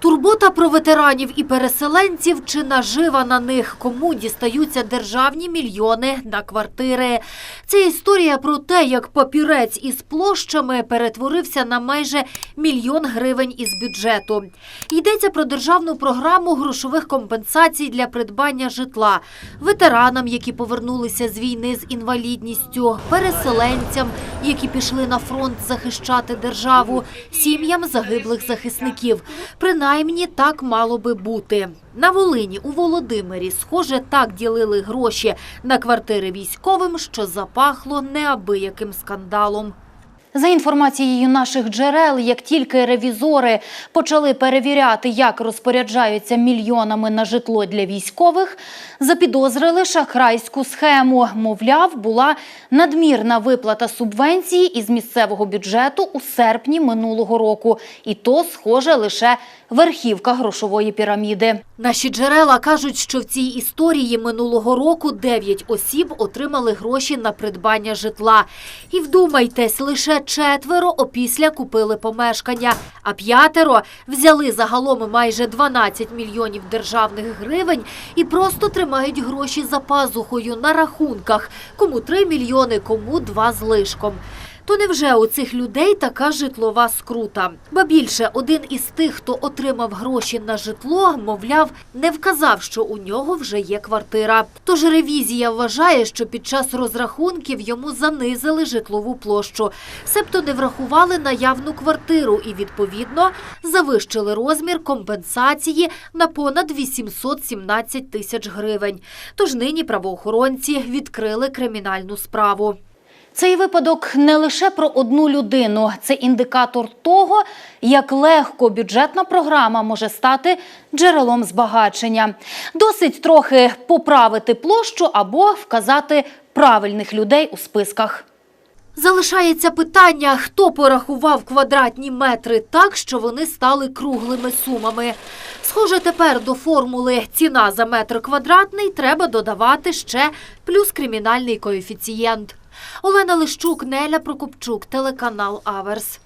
Турбота про ветеранів і переселенців чи нажива на них, кому дістаються державні мільйони на квартири. Це історія про те, як папірець із площами перетворився на майже мільйон гривень із бюджету. Йдеться про державну програму грошових компенсацій для придбання житла ветеранам, які повернулися з війни з інвалідністю, переселенцям, які пішли на фронт захищати державу, сім'ям загиблих захисників. Принаймні так мало би бути. На Волині у Володимирі, схоже, так ділили гроші на квартири військовим, що запахло неабияким скандалом. За інформацією наших джерел, як тільки ревізори почали перевіряти, як розпоряджаються мільйонами на житло для військових, запідозрили шахрайську схему. Мовляв, була надмірна виплата субвенції із місцевого бюджету у серпні минулого року. І то, схоже, лише верхівка грошової піраміди. Наші джерела кажуть, що в цій історії минулого року 9 осіб отримали гроші на придбання житла. І вдумайтесь, лише четверо опісля купили помешкання, а п'ятеро взяли загалом майже 12 мільйонів державних гривень і просто тримають гроші за пазухою на рахунках. Кому 3 мільйони, кому 2 з лишком. То невже у цих людей така житлова скрута? Ба більше, один із тих, хто отримав гроші на житло, мовляв, не вказав, що у нього вже є квартира. Тож ревізія вважає, що під час розрахунків йому занизили житлову площу, себто не врахували наявну квартиру і, відповідно, завищили розмір компенсації на понад 817 тисяч гривень. Тож нині правоохоронці відкрили кримінальну справу. Цей випадок не лише про одну людину, це індикатор того, як легко бюджетна програма може стати джерелом збагачення. Досить трохи поправити площу або вказати правильних людей у списках. Залишається питання, хто порахував квадратні метри так, що вони стали круглими сумами. Схоже, тепер до формули ціна за метр квадратний треба додавати ще плюс кримінальний коефіцієнт. Олена Лищук, Неля Прокопчук, телеканал Аверс.